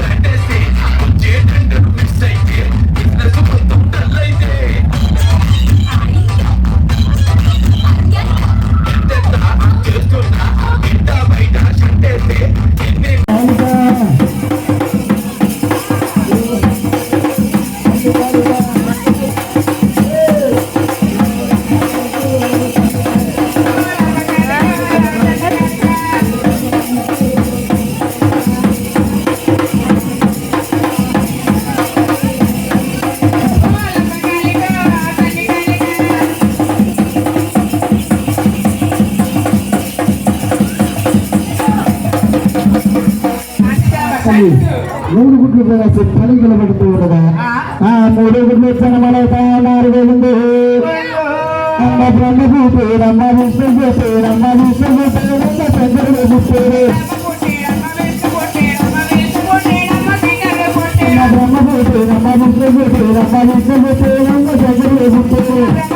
తల్లి మూడు గుడ్లు వేసి పని నిలబడుతూ ఉండగా ఆ మూడు గుడ్లు వచ్చిన మన నాలుగు ఉంది అమ్మ బ్రహ్మభూతుడు అమ్మ విష్ణుభూతుడు అమ్మ విష్ణుభూతుడు అమ్మ చంద్రుడు భూతుడు అమ్మ బ్రహ్మభూతుడు అమ్మ విష్ణుభూతుడు అమ్మ విష్ణుభూతుడు అమ్మ చంద్రుడు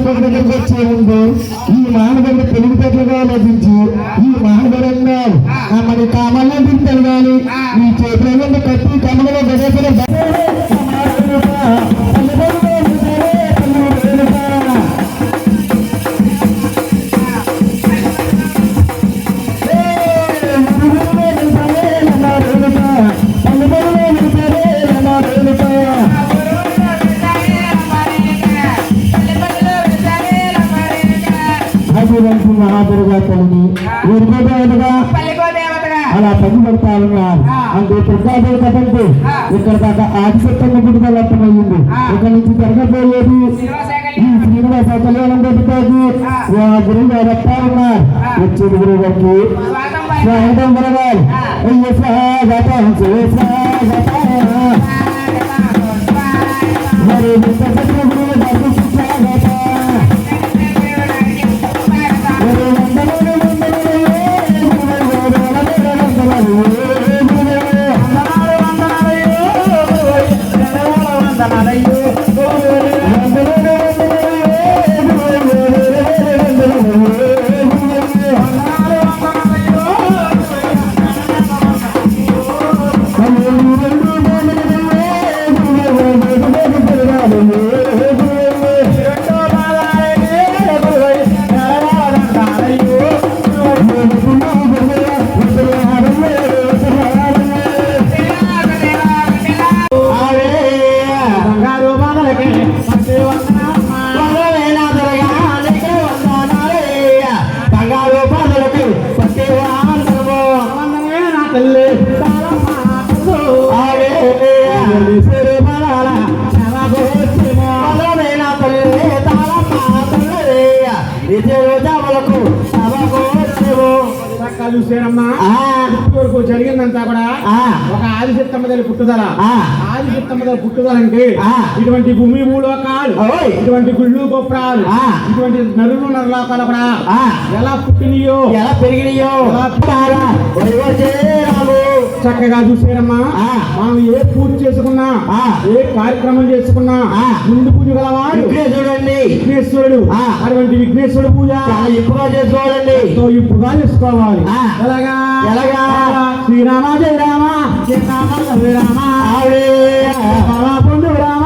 భూతుడు ఈ మానవుడు తెలివితేటలుగా లభించి. ఈ మానవుడు మన కామాలను తింటారు కానీ ఈ చేతులలో కత్తి కమలలో ప్రదేశంలో అలా ఉన్నారు. అంటే కథంతో ఇక్కడ దాకా ఆదిశక్తంగా గుడిగా అర్థమయ్యింది ఇక్కడ నుంచి జరగబోయేది ఈ శ్రీనివాస కళ్యాణం పెట్టుకోదు గురువు గారు వస్తా ఉన్నారు. వచ్చేది గురువు గారికి స్వాగతం గురగారు అయ్య స్వాగతం. చూసారమ్మా వరకు జరిగిందంతా కూడా ఒక ఆదిశక్తమ్మ తల్లి పుట్టుదల. ఆదిశక్తమ్మ తల్లి పుట్టుదల అంటే ఇటువంటి భూమి భూలోకాలు ఇటువంటి గుళ్ళు గొప్పరాలు ఇటువంటి నరులు నరలోకాలు కూడా ఎలా పుట్టినయో ఎలా పెరిగినాయో. చక్కగా చూసారమ్మా. మనం ఏ పూజ చేసుకున్నా. ఏ కార్యక్రమం చేసుకున్నా ఆ. ముందు పూజ చూడండి విఘ్నేశ్వరుడు. ఆ. అటువంటి విఘ్నేశ్వరుడు పూజ. ఎక్కువగా చేసుకోవాలండి. ఇంపుగా చేసుకోవాలి. ఎలాగా? ఎలాగా? శ్రీరామ జయ రామ. జయ రామ. జయ రామ. రామ రామ.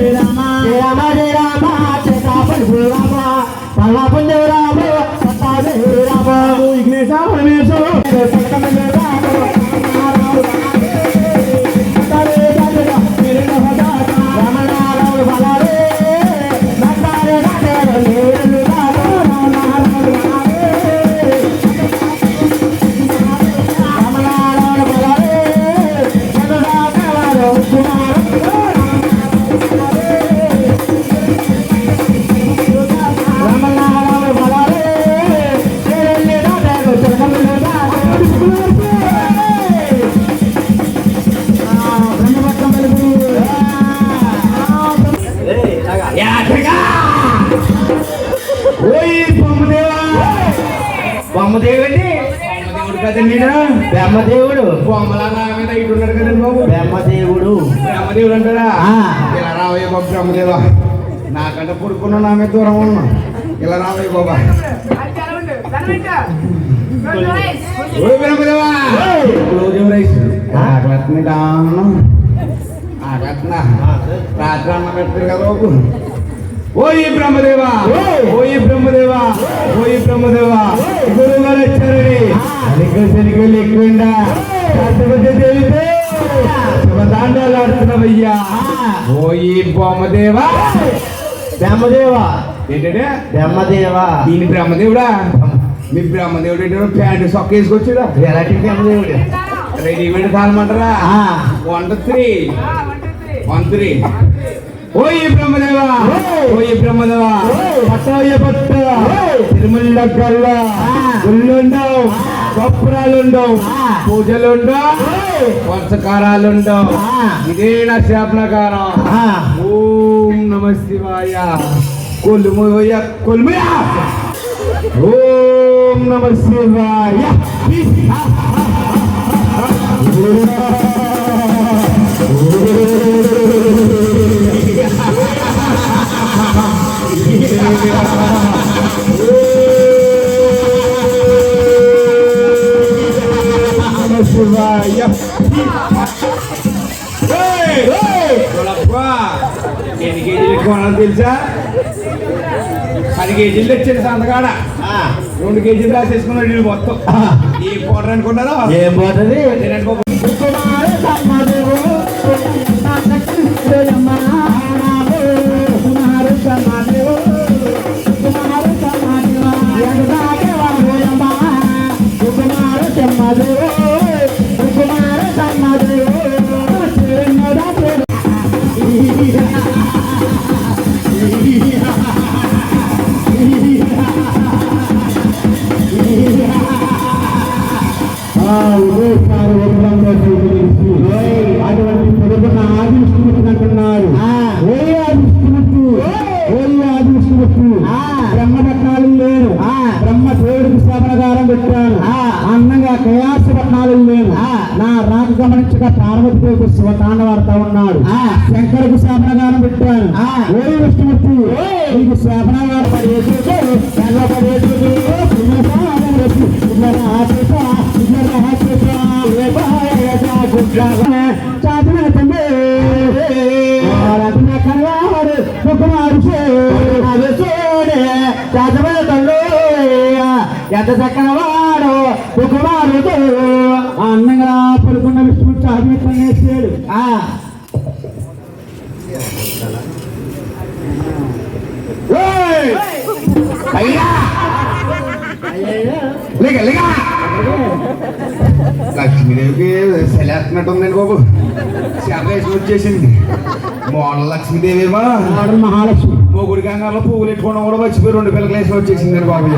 జయ రామ జయ రామ. చేతాపడి రామ. పల్లాపుంజ రామ. సత్తాదే రామ. విఘ్నేశ పరమేశు రావయ్య నాకంటే పుడుకున్న నా మీద దూరం ఉన్నా. ఇలా రావయ్య బాబా. బ్రహ్మదేవా రాత్రి అన్న పెట్టారు కదా బాబు. ఓయి బ్రహ్మదేవా ఓ బ్రహ్మదేవా ఓ బ్రహ్మదేవా గురువు గారు వచ్చారని. అలిక శనికలు ఎక్కువండా దేవితే బొమ్మదేవా బ్రహ్మదేవా. ఏంటంటే? బ్రహ్మదేవా. దీని బ్రహ్మదేవుడా? మీ బ్రహ్మదేవుడు ఏంటో ప్యాంటు సొక్క వేసుకొచ్చాడా ఎలాంటి బ్రహ్మదేవుడు. రెడీమేడ్ కాలమంటారా? ఆ. వన్ త్రీ వన్ త్రీ ఓ ఈ బ్రహ్మదేవా. ఓ ఈ బ్రహ్మదేవా. పట్టయ్య పట్ట తిరుమల దగ్గర గుళ్ళుండవు. గొప్పరాలుండవు పూజలుండవు. వంశకారాలుండవు ఇదే నా శాపనకారం ఆ. ఓం నమ శివాయ కొల్లుమోయ కొల్లుమయ ఓం నమ శివాయ నమ శివాయ ఏయ్, ఎన్ని కేజీలు కొనాలి తెలుసా పది కేజీలు తెచ్చాడు సంతకాడ ఆ. రెండు కేజీలు రాసేసుకున్నాడు వీడు మొత్తం ఈ పౌడర్ అనుకున్నారా ఏం పోతుంది తినండి బాబు. అన్నగా కయాస పట్నాలు లేవు నా రాక గమనించక పార్వతీదేవికి శివతాండవాడుతా ఉన్నాడు. శంకరకు శ్రవణగారం పెట్టాను ఓ విష్ణుమూర్తి నీకు శ్రవణగారం పడేసి పడేసి ఎంత చక్కనవాడు కుమారుడు అన్నగా పలుకున్న విష్ణు! లేక, లేక! లక్ష్మీదేవికి సెలేస్తున్నట్టు ఉందండి బాబు. వేసి వచ్చేసింది. Model Lakshmidevi model Mahalakshmi. మొగుడి గంగాలో పువ్వులు ఎట్టుకోవడం కూడా మర్చిపోయి రెండు పిల్లలు వేసి వచ్చేసింది బాబు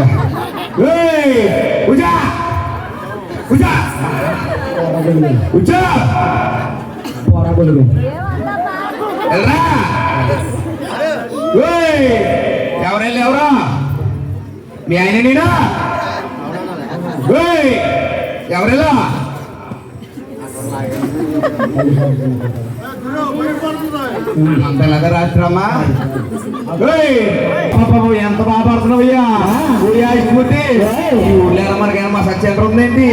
ఇక. ఏయ్! ఉజా! ఉజా! ఉజా! పోరాబోలు ఎల్రా! ఏయ్! ఎవరెళ్ళి ఎవరా మీ ఆయన నేనా ఏయ్! ఎవరెలా అంతలాగా రాత్రమ్మా ఏయ్! పాపం ఎంత బాగా పడుతున్నావయ్యా ఆయుష్మూర్తి ఈ ఊళ్ళో ఎలా మనకైనా మా సత్యంత్ర ఉందేంటి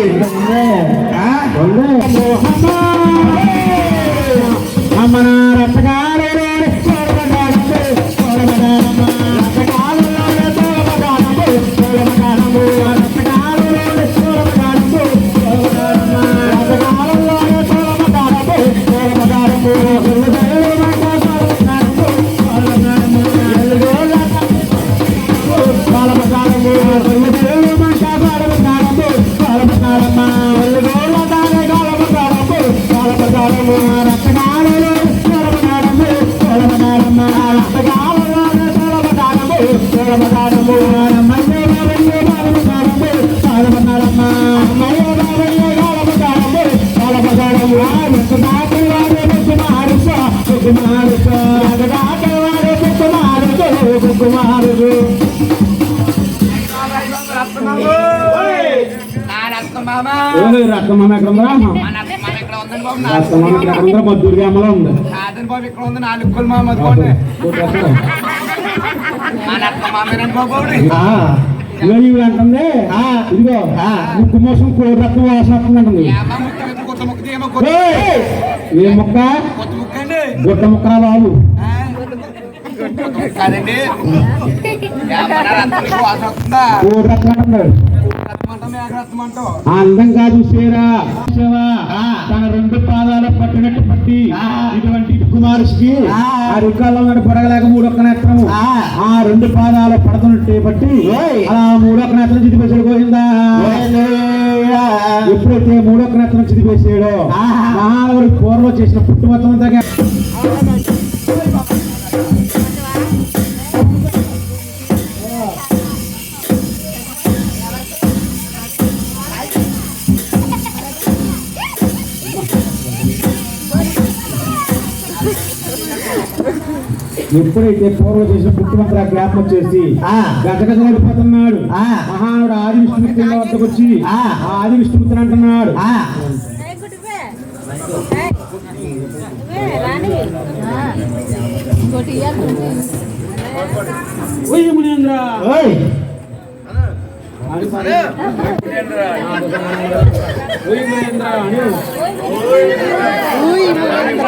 కుమారుడు. రత్నమామ ఎక్కడ ఉందా రత్నమామ ఎక్కడ ఉందా మద్దూరు గ్రామంలో ఉంది. బాబు ఇక్కడ ఉంది నాలుగు కుల మామ అంటుంది ఇదిగో. ముక్కు మోసం రత్నం వాసన వస్తుందంటుంది ఏ ముక్క? గుట్ట ముక్క బాబు. కాదండి? చూసేరా చూసావా? తన రెండు పాదాలు పట్టినట్టు పట్టి ఇటువంటి కుమారుడికి ఆ. రికాల్లో ఉన్నాడు పడగలేక మూడొక్క నేత్రము. ఆ. రెండు పాదాలు పడుతున్నట్టే బట్టి ఆ మూడొక్క నేత్రం చితిపేసాడు పోయిందా ఎప్పుడైతే మూడొక్క నేత్రం చితిపేసాడో మానవుడు కూరలో చేసిన పుట్టు మొత్తం అంతా ఎప్పుడైతే పూర్వం చేసిన పుట్టుమంత్ర జ్ఞాపకం వచ్చేసి గజగజ నడిపోతున్నాడు. మహానుడు ఆది విష్ణుమూర్తి వద్దకు వచ్చి ఆ. ఆది విష్ణుమూర్తిని అంటున్నాడు ఓయ్ మునీంద్ర ఓయ్ మునీంద్ర. మునీంద్ర.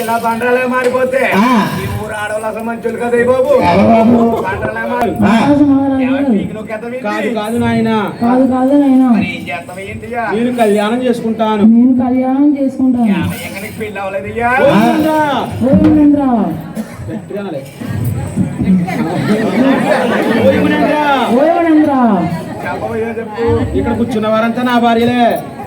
ఇలా బండరాలే మారిపోతే ఈ ఊరు ఆడవాళ్ళు అసలు మంచులు కదా బాబు. మారి. ఎత్తవి కాదు కాదు నాయన. కాదు కాదు నాయనా. మరి ఏం చేస్తావు ఏంటియ్యా నేను కళ్యాణం చేసుకుంటాను. నేను కళ్యాణం చేసుకుంటాను. నీకు పెళ్ళి అవ్వలేదయ్యా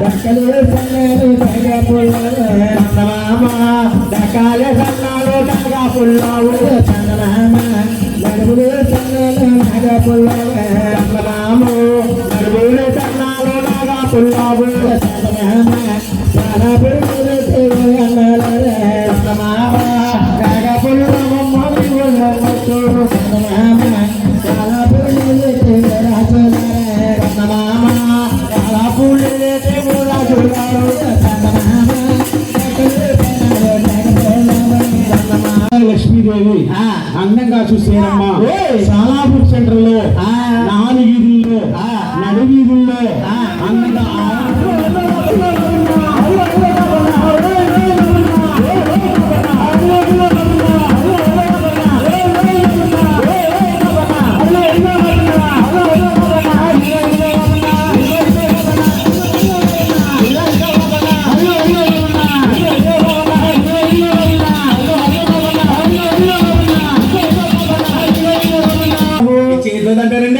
ఓయి మహేంద్ర గట్టిగా అనాలి. ఓయ్ మునీంద్ర ఓయి మహేంద్ర చెప్పబోయే చెప్పు ఇక్కడ కూర్చున్న వారంతా నా భార్యలే సరే ఇల్లు వస్తుంది బాబుయ్యా నలభై ఏళ్ళు. ఇదిగో. లక్ష్మీదేవి అందంగా చూసేనమ్మ. బుక్ సెంటర్లో నాలుగు వీధుల్లో నడు వీధుల్లో అందంగా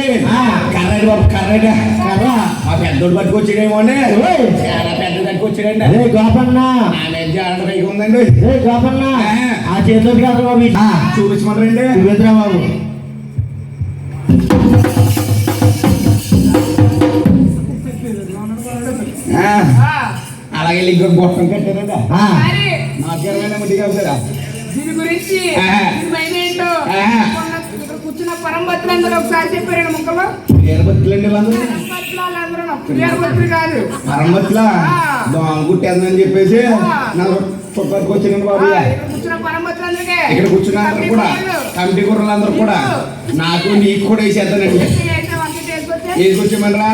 చేతిలో అంటారండి కర్ర బాబు కర్ర కర్ర. మా పెద్దోడు పట్టుకొచ్చాడేమో అండి చాలా పెద్ద పట్టుకొచ్చాడండి అదే గోపన్న. జాగ్రత్త పైకి ఉందండి. అదే గోపన్న. ఆ. చేతిలోకి కాదు బాబు. చూపించమంటారండి. సుభద్రా బాబు. ఆ, అలాగే ఇంకొక గొట్టం కట్టారండి ఆ, నాకు ఇరవై ముట్టి కదా దీని గురించి కూర్చున్న పరంపత్రులు అందరూ ఒకసారి కాదు. దోమ గుట్టేందని చెప్పేసి వచ్చిందండి బాబు ఇక్కడ కూర్చున్న ఇక్కడ కూడా కమిటీ అందరూ కూడా. నాకు నీకు కూడా వేసేద్దానండి. వేసుకొచ్చామనరా